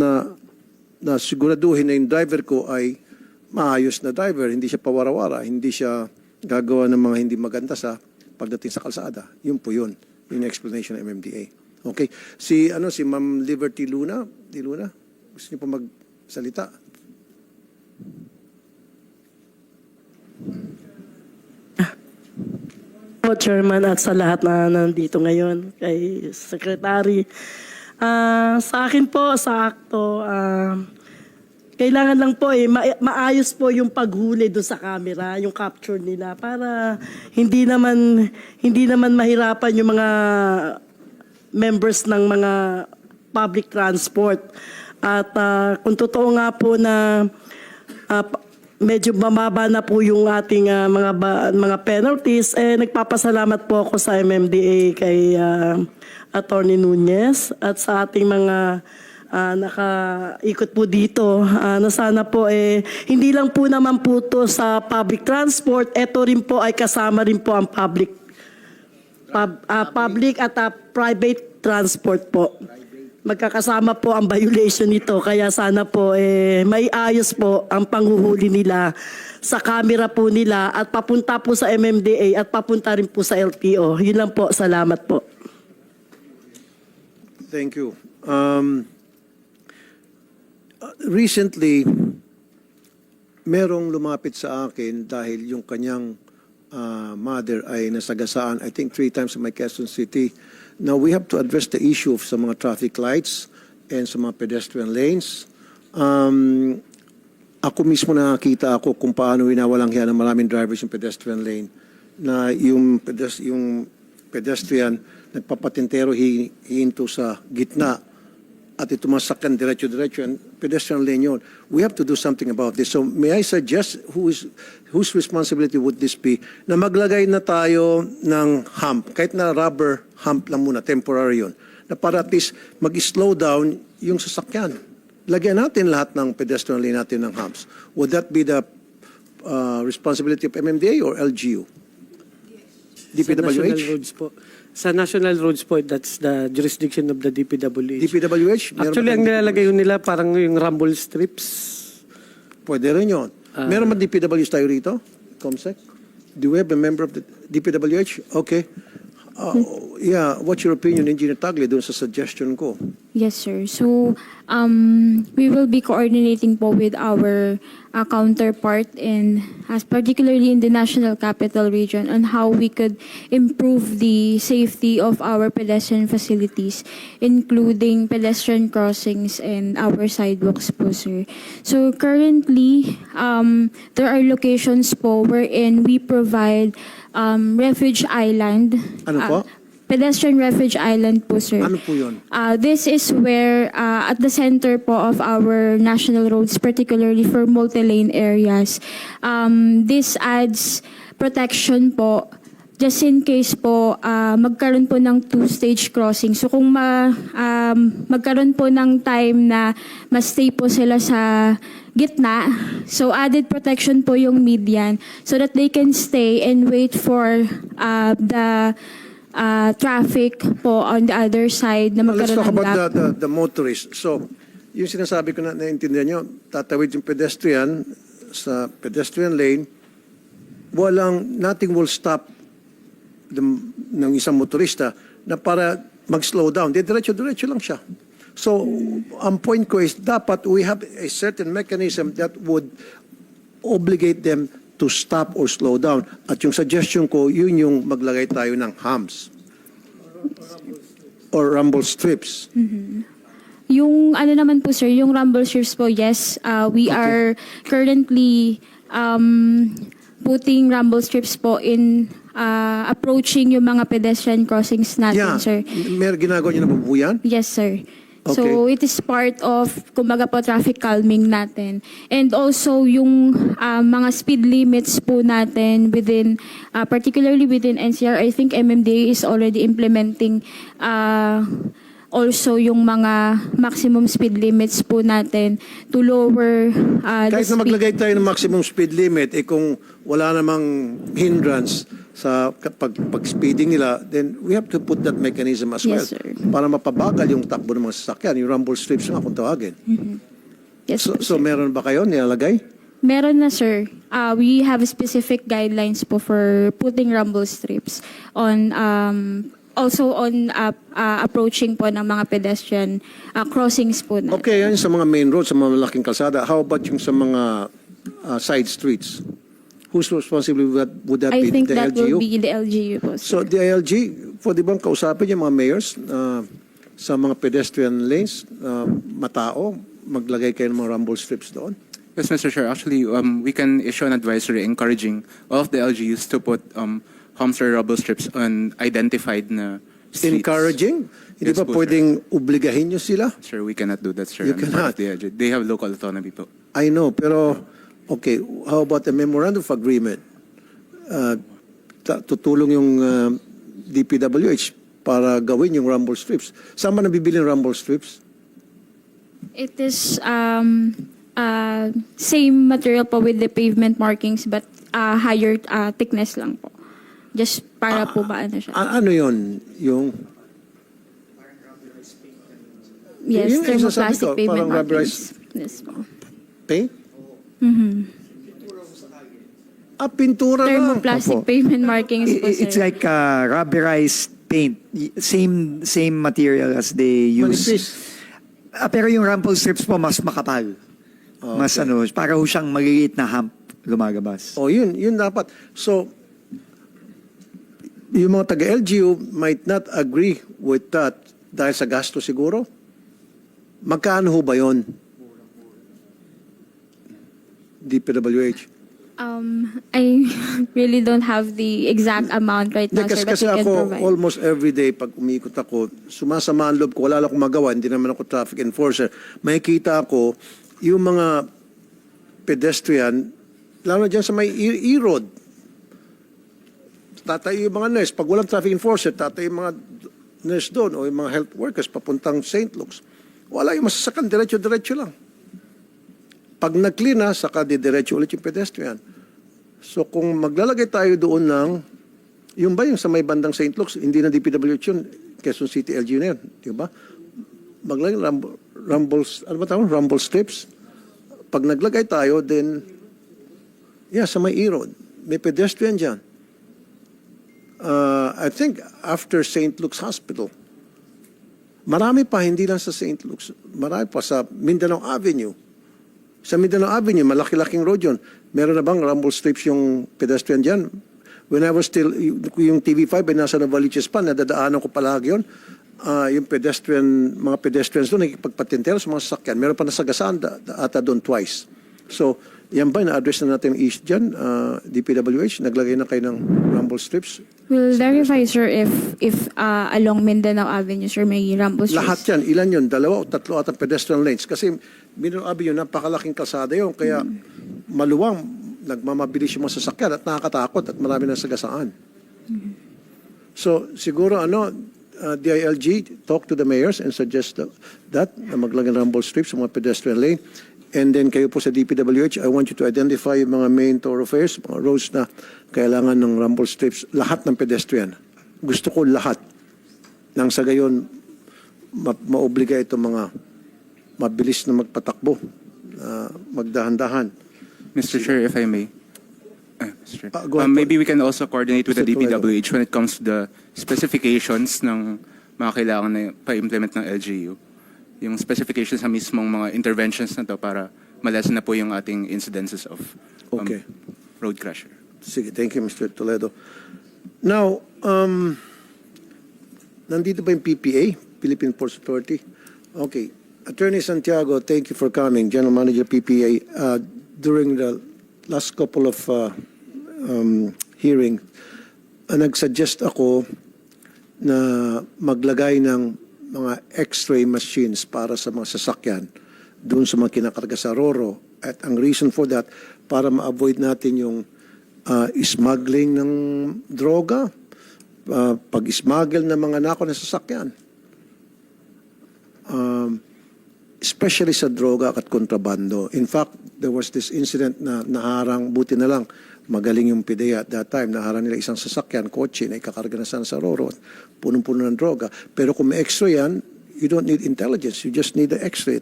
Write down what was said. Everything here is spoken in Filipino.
na, na siguraduhin na yung driver ko ay maayos na driver, hindi siya pawarawara, hindi siya gagawa ng mga hindi maganda sa pagdating sa kalsada. Yun po yun. Yun yung explanation ng MMDA. Okay. Si, ano, si Ma'am Liberty Luna, di Luna, gusto niyo po magsalita? po, Chairman, at sa lahat na nandito ngayon, kay Secretary. Ah, sa akin po, sa akto, ah, kailangan lang po eh, ma- maayos po yung paghuli doon sa camera, yung capture nila, para hindi naman, hindi naman mahirapan yung mga members ng mga public transport. At ah, kung totoo nga po na pa- medyo mababa na po yung ating ah, mga ba- mga penalties. Eh nagpapasalamat po ako sa MMDA kay ah, Attorney Nunez at sa ating mga ah, nakaikot po dito. Ah, na sana po eh hindi lang po naman po to sa public transport. Ito rin po ay kasama rin po ang public pub- ah, public at ah, private transport po. Magkakasama po ang violation nito kaya sana po eh may ayos po ang panghuhuli nila sa camera po nila at papunta po sa MMDA at papunta rin po sa LTO. Yun lang po. Salamat po. Thank you. Um, recently, merong lumapit sa akin dahil yung kanyang uh, mother ay nasagasaan, I think three times in my Quezon City. Now, we have to address the issue of sa mga traffic lights and sa mga pedestrian lanes. Um, ako mismo nakakita ako kung paano winawalang hiya ng maraming drivers yung pedestrian lane na yung, pedes- yung pedestrian nagpapatintero hi- hihinto sa gitna at ito masakyan diretso-diretso and pedestrian lane yun. We have to do something about this. So may I suggest who is, whose responsibility would this be na maglagay na tayo ng hump, kahit na rubber hump lang muna, temporary yun, na para at least mag-slow down yung sasakyan. Lagyan natin lahat ng pedestrian lane natin ng humps. Would that be the uh, responsibility of MMDA or LGU? Sa national DPWH? roads po. Sa national roads po, that's the jurisdiction of the DPWH. DPWH? Meron ba Actually, ang tayong- nilalagay yun nila parang yung rumble strips. Pwede rin yun. Ah. Meron ba DPWH tayo rito? Comsec? Do we have a member of the DPWH? Okay. Uh, yeah, what's your opinion, Engineer Tagle, dun sa suggestion ko? Yes, sir. So, um, we will be coordinating po with our uh, counterpart in, as particularly in the National Capital Region, on how we could improve the safety of our pedestrian facilities, including pedestrian crossings and our sidewalks po, sir. So, currently, um, there are locations po wherein we provide um, refuge island. Ano po? uh, pedestrian refuge island po, sir. Ano po yun? Uh, this is where, uh, at the center po of our national roads, particularly for multi-lane areas, um, this adds protection po just in case po uh, magkaroon po ng two-stage crossing. So kung ma, um, magkaroon po ng time na ma-stay po sila sa gitna, so added protection po yung median so that they can stay and wait for uh, the uh, traffic po on the other side na Well, let's magkaroon talk ng about the, the, the motorist. So, yung sinasabi ko na naintindihan nyo, tatawid yung pedestrian sa pedestrian lane, walang, nothing will stop ng isang motorista na para mag-slow down. Di diretso-diretso lang siya. So, ang point ko is, dapat we have a certain mechanism that would obligate them to stop or slow down. At yung suggestion ko, yun yung maglagay tayo ng humps or rumble strips. Yung ano naman po sir, yung rumble strips po, yes, uh, we are currently um, putting rumble strips po in uh, approaching yung mga pedestrian crossings natin, Yeah, sir. mer ginagawa niyo na po yan? Yes, sir. Okay. So, it is part of, kumbaga po, traffic calming natin. And also, yung uh, mga speed limits po natin within, uh, particularly within NCR, I think MMDA is already implementing uh, also yung mga maximum speed limits po natin to lower uh, the Kahit na speed. maglagay tayo ng maximum speed limit, eh kung wala namang hindrance sa pag, pag speeding nila, then we have to put that mechanism as well. Yes, sir. Para mapabagal yung takbo ng mga sasakyan, yung rumble strips nga kung tawagin. Yes, So, po, so sir. meron ba kayo nilalagay? Meron na, sir. Uh, we have specific guidelines po for putting rumble strips on um, also on uh, uh, approaching po ng mga pedestrian uh, crossings po na. Okay, yan sa mga main roads, sa mga malaking kalsada. How about yung sa mga uh, side streets? Whose responsibility would that, would that I be? think the that LGU? will be the LGU po, sir. So the ILG, pwede bang kausapin yung mga mayors uh, sa mga pedestrian lanes, uh, matao, maglagay kayo ng mga rumble strips doon? Yes, Mr. Chair. Actually, um, we can issue an advisory encouraging all of the LGUs to put um, or rubble strips on identified na streets. Encouraging? Hindi Yes ba po, sir. pwedeng obligahin nyo sila? Sir, we cannot do that, sir. You on cannot. the LGU. They have local autonomy po. I know, pero okay, how about the memorandum of agreement? Uh, tutulong yung uh, DPWH para gawin yung rumble strips. Saan ba nabibili yung rumble strips? It is um, uh, same material po with the pavement markings but uh, higher uh, thickness lang po. Just para po ba ano siya? A- ano yon Yung yes, yun yung thermoplastic ko, pavement markings. Yes po. paint? Mm-hmm. Ah, pintura lang. Thermoplastic Opo. pavement markings po, I- It's sir. like uh, rubberized paint. Same same material as they use. Manipis. Ah, pero yung rumble strips po mas makapal. Oh, Mas ano, para ho siyang maliliit na hump lumagabas. Oh, yun, yun dapat. So, yung mga taga-LGU might not agree with that dahil sa gasto siguro. Magkano ho ba yun? DPWH. Um, I really don't have the exact amount right now, Hindi, sir, kasi, but can ako provide. almost every day pag umiikot ako, sumasama ang loob ko, wala lang akong magawa, hindi naman ako traffic enforcer. Makikita ako yung mga pedestrian, lalo dyan sa may E- E-road. Tatayo yung mga nurse. Pag walang traffic enforcer, tatayo yung mga nurse doon o yung mga health workers papuntang St. Luke's. Wala yung masasakan, diretso-diretso lang. Pag nag-clear na, saka didiretso ulit yung pedestrian. So kung maglalagay tayo doon ng, yung ba yung sa may bandang St. Luke's, hindi na DPWH yun, Quezon City LGU na yun, di ba? Maglagay rumble, rumbles, ano ba tawag? Rumble strips. Pag naglagay tayo, then, yeah, sa may E-road, may pedestrian dyan. Uh, I think after St. Luke's Hospital, marami pa, hindi lang sa St. Luke's, marami pa sa Mindanao Avenue. Sa Mindanao Avenue, malaki-laking road yun. Meron na bang rumble strips yung pedestrian dyan? When I was still, yung TV5 ay nasa Novaliches pa, nadadaanan ko palagi yun. Ah, yung pedestrian, mga pedestrians doon, nagkipagpatintero sa mga sasakyan. Meron pa nasagasaan da, da, ata doon twice. So, yan ba, na-address na natin yung issue dyan, ah, DPWH, naglagay na kayo ng rumble strips? We'll verify, sir, if if uh, along Mindanao Avenue, sir, may rumble strips. Lahat yan, ilan yun? Dalawa o tatlo atang pedestrian lanes. Kasi Mindanao Avenue, napakalaking kalsada yun. Kaya maluwang, nagmamabilis yung mga sasakyan at nakakatakot at marami nang sagasaan. So siguro ano, uh, DILG, talk to the mayors and suggest that, that na maglagay ng rumble strips sa mga pedestrian lane. And then kayo po sa DPWH, I want you to identify yung mga main thoroughfares, mga roads na kailangan ng rumble strips, lahat ng pedestrian. Gusto ko lahat. Nang sa gayon, ma- maobliga itong mga mabilis na magpatakbo, uh, magdahan-dahan. Mr. Chair, if I may. Uh, Mr. Chair. Ah, go ahead Um, maybe we can also coordinate with the Mr. Toledo. DPWH when it comes to the specifications ng mga kailangan na pa-implement ng LGU. Yung specifications sa mismong mga interventions na to para malasan na po yung ating incidences of um, Okay. road crash. Sige, thank you, Mr. Toledo. Now, um, nandito ba yung PPA, Philippine Ports Authority? Okay. Attorney Santiago, thank you for coming, General Manager PPA. Uh, during the last couple of uh, um, hearing, uh, nagsuggest ako na maglagay ng mga x-ray machines para sa mga sasakyan doon sa mga kinakarga sa Roro. At ang reason for that, para ma-avoid natin yung uh, smuggling ng droga, uh, pag-smuggle ng mga nako ng sasakyan. Um, especially sa droga at kontrabando. In fact, there was this incident na naharang, buti na lang, magaling yung PIDEA at that time, naharang nila isang sasakyan, kotse na ikakarga na sana sa Roro, punong-puno ng droga. Pero kung may extra yan, you don't need intelligence, you just need the x-ray.